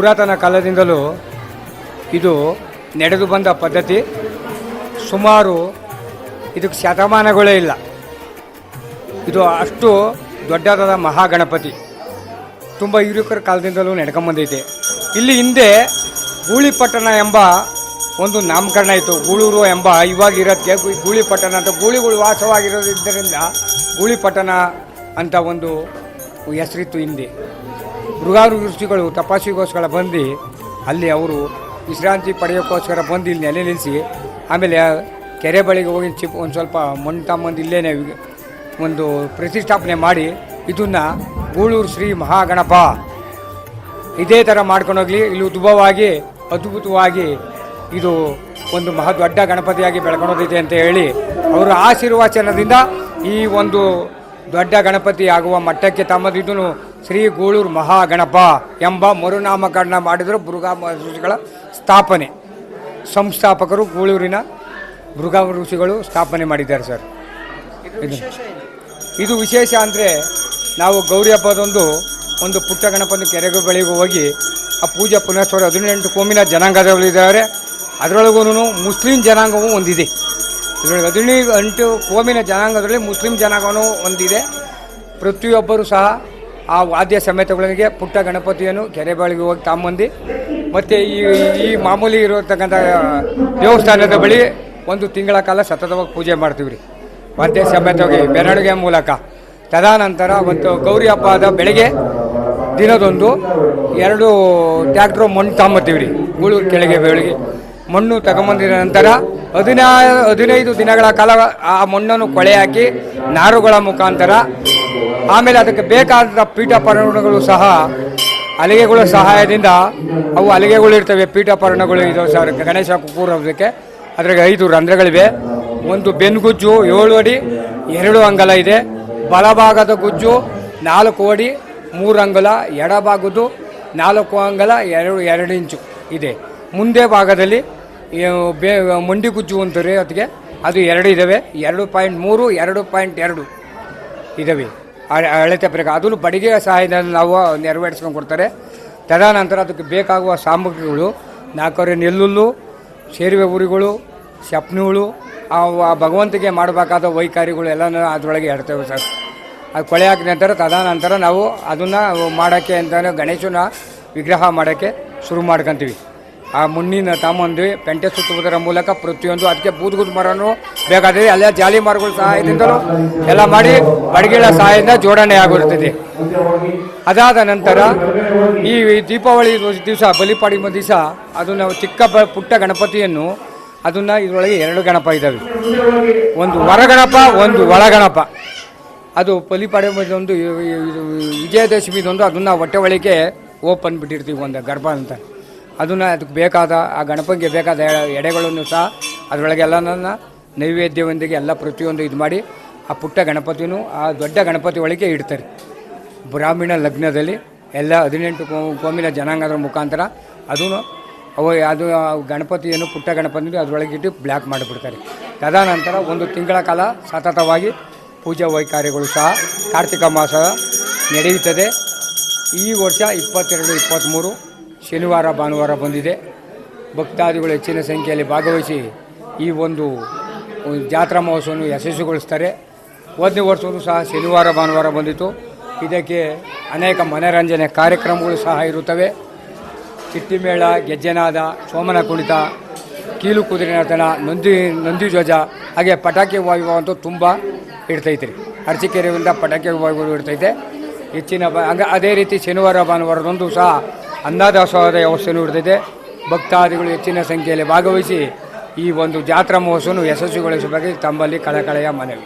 ಪುರಾತನ ಕಾಲದಿಂದಲೂ ಇದು ನಡೆದು ಬಂದ ಪದ್ಧತಿ. ಸುಮಾರು ಇದಕ್ಕೆ ಶತಮಾನಗಳೇ ಇಲ್ಲ. ಇದು ಅಷ್ಟು ದೊಡ್ಡದಾದ ಮಹಾಗಣಪತಿ. ತುಂಬ ಹಿರಿಯಕರ ಕಾಲದಿಂದಲೂ ನಡ್ಕೊಂಬಂದೈತೆ ಇಲ್ಲಿ ಹಿಂದೆ ಗೂಳಿಪಟ್ಟಣ ಎಂಬ ಒಂದು ನಾಮಕರಣ ಇತ್ತು. ಗೂಳೂರು ಎಂಬ ಇವಾಗ ಇರೋದಕ್ಕೆ ಗೂಳಿಪಟ್ಟಣ ಅಂತ ಗೂಳಿಗಳು ವಾಸವಾಗಿರೋದ್ರಿಂದ ಗೂಳಿಪಟ್ಟಣ ಅಂತ ಒಂದು ಹೆಸರಿತ್ತು ಹಿಂದೆ. ಮೃಗಾರು ಋಷಿಗಳು ತಪಾಸಿಗೋಸ್ಕರ ಬಂದು ಅಲ್ಲಿ ಅವರು ವಿಶ್ರಾಂತಿ ಪಡೆಯೋಕ್ಕೋಸ್ಕರ ಬಂದು ಇಲ್ಲಿ ನೆಲೆ ನಿಲ್ಲಿಸಿ, ಆಮೇಲೆ ಕೆರೆ ಬಳಿಗೆ ಹೋಗಿ ಚಿಪ್ ಒಂದು ಸ್ವಲ್ಪ ಮಣ್ಣು ತಮ್ಮಂದು ಇಲ್ಲೇನೆ ಒಂದು ಪ್ರತಿಷ್ಠಾಪನೆ ಮಾಡಿ, ಇದನ್ನು ಗೂಳೂರು ಶ್ರೀ ಮಹಾಗಣಪ. ಇದೇ ಥರ ಮಾಡ್ಕೊಂಡೋಗ್ಲಿ ಇಲ್ಲಿ ಉದ್ಭವವಾಗಿ, ಅದ್ಭುತವಾಗಿ ಇದು ಒಂದು ಮಹಾ ದೊಡ್ಡ ಗಣಪತಿಯಾಗಿ ಬೆಳ್ಕೊಳೋದಿದೆ ಅಂತ ಹೇಳಿ, ಅವರ ಆಶೀರ್ವಚನದಿಂದ ಈ ಒಂದು ದೊಡ್ಡ ಗಣಪತಿ ಆಗುವ ಮಟ್ಟಕ್ಕೆ ತಮ್ಮದಿದ್ದು ಶ್ರೀ ಗೂಳೂರು ಮಹಾಗಣಪ ಎಂಬ ಮರುನಾಮಕರಣ ಮಾಡಿದರು ಮೃಗಾ ಋಷಿಗಳ ಸ್ಥಾಪನೆ. ಸಂಸ್ಥಾಪಕರು ಗೂಳೂರಿನ ಮೃಗಾ ಋಷಿಗಳು ಸ್ಥಾಪನೆ ಮಾಡಿದ್ದಾರೆ ಸರ್. ಇದು ಇದು ವಿಶೇಷ ಅಂದರೆ ನಾವು ಗೌರಿ ಹಬ್ಬದೊಂದು ಒಂದು ಪುಟ್ಟ ಗಣಪನ ಕೆರೆಗೆ ಬಳಿಗೆ ಹೋಗಿ ಆ ಪೂಜೆ ಪುನಸ್ವರ ಹದಿನೆಂಟು ಕೋಮಿನ ಜನಾಂಗದವರಿದ್ದಾರೆ ಅದರೊಳಗೂ ಮುಸ್ಲಿಂ ಜನಾಂಗವೂ ಒಂದಿದೆ. ಇದರೊಳಗೆ ಅಂಟು ಕೋಮಿನ ಜನಾಂಗದಲ್ಲಿ ಮುಸ್ಲಿಂ ಜನಾಂಗವೂ ಒಂದಿದೆ ಪ್ರತಿಯೊಬ್ಬರೂ ಸಹ ಆ ವಾದ್ಯ ಸಮೇತಗಳಿಗೆ ಪುಟ್ಟ ಗಣಪತಿಯನ್ನು ಕೆರೆ ಬಳಿಗೆ ಹೋಗಿ ತಾಂಬಂದು ಮತ್ತು ಈ ಈ ಮಾಮೂಲಿ ಇರತಕ್ಕಂಥ ದೇವಸ್ಥಾನದ ಬಳಿ ಒಂದು ತಿಂಗಳ ಕಾಲ ಸತತವಾಗಿ ಪೂಜೆ ಮಾಡ್ತೀವಿ ರೀ ವಾದ್ಯ ಸಮೇತವಾಗಿ ಮೆರವಣಿಗೆ ಮೂಲಕ. ತದಾನಂತರ ಮತ್ತು ಗೌರಿ ಹಬ್ಬದ ಬೆಳಗ್ಗೆ ದಿನದೊಂದು ಎರಡು ಟ್ಯಾಕ್ಟ್ರು ಮಣ್ಣು ತಗೊಂಬತ್ತೀವಿ ರೀ ಗೂಳೂರು ಕೆಳಗೆ ಬೆಳಗ್ಗೆ ಮಣ್ಣು ತಗೊಂಬಂದಿದ ನಂತರ ಹದಿನಾ, ಹದಿನೈದು ದಿನಗಳ ಕಾಲ ಆ ಮಣ್ಣನ್ನು ಕೊಳೆ ಹಾಕಿ ನಾರುಗಳ ಮುಖಾಂತರ, ಆಮೇಲೆ ಅದಕ್ಕೆ ಬೇಕಾದ ಪೀಠಪರ್ಣಗಳು ಸಹ, ಅಲಿಗೆಗಳ ಸಹಾಯದಿಂದ ಅವು ಅಲಿಗೆಗಳು ಇರ್ತವೆ ಪೀಠಪರ್ಣಗಳು ಇದು ಸರ್ ಗಣೇಶ ಕೂರೋದಕ್ಕೆ ಅದ್ರಾಗ ಐದು ರಂಧ್ರಗಳಿವೆ. ಒಂದು ಬೆನ್ಗುಜ್ಜು ಏಳು ಅಡಿ, ಎರಡು ಅಂಗಲ ಇದೆ. ಬಲಭಾಗದ ಗುಜ್ಜು ನಾಲ್ಕು ಅಡಿ, ಮೂರು ಅಂಗಲ ಎಡಭಾಗದ್ದು ನಾಲ್ಕು ಅಂಗಲ ಎರಡು ಎರಡು ಇಂಚು ಇದೆ. ಮುಂದೆ ಭಾಗದಲ್ಲಿ ಬೇ ಮಂಡಿ ಗುಜ್ಜು ಅಂತಾರೆ ಅದಕ್ಕೆ ಅದು ಎರಡು ಇದ್ದಾವೆ ಎರಡು ಪಾಯಿಂಟ್ ಮೂರು, ಎರಡು ಪಾಯಿಂಟ್ ಎರಡು ಇದ್ದಾವೆ ಅಳತೆ ಪ್ರಕಾರ. ಅದನ್ನು ಬಡಿಗೆ ಸಹಾಯದಿಂದ ನಾವು ನೆರವೇರಿಸ್ಕೊಂಡು ಕೊಡ್ತಾರೆ. ತದನಂತರ ಅದಕ್ಕೆ ಬೇಕಾಗುವ ಸಾಮಗ್ರಿಗಳು ನಾಲ್ಕರೆ ನೆಲ್ಲುಲ್ಲು, ಸೇರುವೆ ಉರಿಗಳು ಸಪ್ನಿಗಳು ಆ ಆ ಭಗವಂತಿಗೆ ಮಾಡಬೇಕಾದ ವೈಕಾರಿಗಳು ಎಲ್ಲನೂ ಅದರೊಳಗೆ ಹೇಳ್ತೇವೆ ಸರ್. ಅದು ಕೊಳೆ ಹಾಕಿದ ನಂತರ ತದನಂತರ ನಾವು ಅದನ್ನು ಮಾಡೋಕ್ಕೆ ಅಂತಲೇ ಗಣೇಶನ ವಿಗ್ರಹ ಮಾಡೋಕ್ಕೆ ಶುರು ಮಾಡ್ಕೊತೀವಿ. ಆ ಮುನ್ನಿನ ತಮ್ಮಂದು ಪೆಂಟೆ ಸುತ್ತುವುದರ ಮೂಲಕ ಪ್ರತಿಯೊಂದು ಅದಕ್ಕೆ ಬೂದುಗುದ್ ಮರನು ಬೇಕಾದರೆ ಅಲ್ಲೇ ಜಾಲಿ ಮರಗಳ ಸಹಾಯದಿಂದಲೂ ಎಲ್ಲ ಮಾಡಿ ಬಡಗಿಳ ಸಹಾಯದಿಂದ ಜೋಡಣೆ ಆಗಿರುತ್ತದೆ ಅದಾದ ನಂತರ ಈ ದೀಪಾವಳಿ ದಿವಸ ಬಲಿಪಾಡಿಮ ದಿವಸ ಅದು ನಾವು ಚಿಕ್ಕ ಪುಟ್ಟ ಗಣಪತಿಯನ್ನು ಅದನ್ನು ಇದರೊಳಗೆ ಎರಡು ಗಣಪ ಇದ್ದಾವೆ. ಒಂದು ಹೊರಗಣಪ ಒಂದು ಒಳಗಣಪ. ಅದು ಬಲಿಪಾಡಿಮದೊಂದು ವಿಜಯದಶಮಿದೊಂದು ಅದನ್ನು ಹೊಟ್ಟೆ ಒಳಗೆ ಓಪನ್ ಬಿಟ್ಟಿರ್ತೀವಿ ಒಂದು ಗರ್ಭ ಅಂತ. ಅದನ್ನು ಅದಕ್ಕೆ ಬೇಕಾದ, ಆ ಗಣಪನಿಗೆ ಬೇಕಾದ ಎಡೆಗಳನ್ನು ಸಹ ಅದರೊಳಗೆ ಎಲ್ಲನನ್ನ ನೈವೇದ್ಯವೊಂದಿಗೆ ಎಲ್ಲ ಪ್ರತಿಯೊಂದು ಇದು ಮಾಡಿ, ಆ ಪುಟ್ಟ ಗಣಪತಿನೂ ಆ ದೊಡ್ಡ ಗಣಪತಿ ಒಳಗೆ ಇಡ್ತಾರೆ. ಬ್ರಾಹ್ಮಣ ಲಗ್ನದಲ್ಲಿ ಎಲ್ಲ ಹದಿನೆಂಟು ಕೋಮಿನ ಜನಾಂಗದ ಮುಖಾಂತರ ಅದೂ ಅವು ಅದು ಗಣಪತಿಯನ್ನು ಪುಟ್ಟ ಗಣಪತಿ ಅದರೊಳಗಿಟ್ಟು ಬ್ಲ್ಯಾಕ್ ಮಾಡಿಬಿಡ್ತಾರೆ. ತದನಂತರ ಒಂದು ತಿಂಗಳ ಕಾಲ ಸತತವಾಗಿ ಪೂಜಾ ವೈಕಾರ್ಯಗಳು ಸಹ ಕಾರ್ತಿಕ ಮಾಸ ನಡೆಯುತ್ತದೆ. ಈ ವರ್ಷ ಇಪ್ಪತ್ತೆರಡು, ಇಪ್ಪತ್ತ್ಮೂರು ಶನಿವಾರ, ಭಾನುವಾರ ಬಂದಿದೆ. ಭಕ್ತಾದಿಗಳು ಹೆಚ್ಚಿನ ಸಂಖ್ಯೆಯಲ್ಲಿ ಭಾಗವಹಿಸಿ ಈ ಒಂದು ಜಾತ್ರಾ ಮಹೋತ್ಸವವನ್ನು ಯಶಸ್ವಿಗೊಳಿಸ್ತಾರೆ. ಹೋದನೇ ವರ್ಷವೂ ಸಹ ಶನಿವಾರ, ಭಾನುವಾರ ಬಂದಿತ್ತು. ಇದಕ್ಕೆ ಅನೇಕ ಮನರಂಜನೆ ಕಾರ್ಯಕ್ರಮಗಳು ಸಹ ಇರುತ್ತವೆ. ಚಿಟ್ಟಿಮೇಳ ಗೆಜ್ಜೆನಾದ, ಸೋಮನ ಕುಣಿತ, ಕೀಲು ಕುದುರೆನರ್ತನ ನಂದಿ ನಂದಿ ಧ್ವಜ ಹಾಗೆ ಪಟಾಕಿ ವಾಯುವ ಅಂತೂ ತುಂಬ ಇರ್ತೈತೆ ರೀ ಅರಸಿಕೆರೆಯಿಂದ ಪಟಾಕಿ ವಾಯುಗಳು ಇರ್ತೈತೆ. ಹೆಚ್ಚಿನ ಬ ಹಂಗೆ ಅದೇ ರೀತಿ ಶನಿವಾರ, ಭಾನುವಾರದಂದು ಸಹ ಅನ್ನದಾಸೋಹದ ವ್ಯವಸ್ಥೆಯೂ ಇರ್ತೈತೆ ಭಕ್ತಾದಿಗಳು ಹೆಚ್ಚಿನ ಸಂಖ್ಯೆಯಲ್ಲಿ ಭಾಗವಹಿಸಿ ಈ ಒಂದು ಜಾತ್ರಾ ಮಹೋತ್ಸವವನ್ನು ಯಶಸ್ವಿಗೊಳಿಸಬೇಕು ತಮ್ಮಲ್ಲಿ ಕಳಕಳೆಯ ಮನವಿ.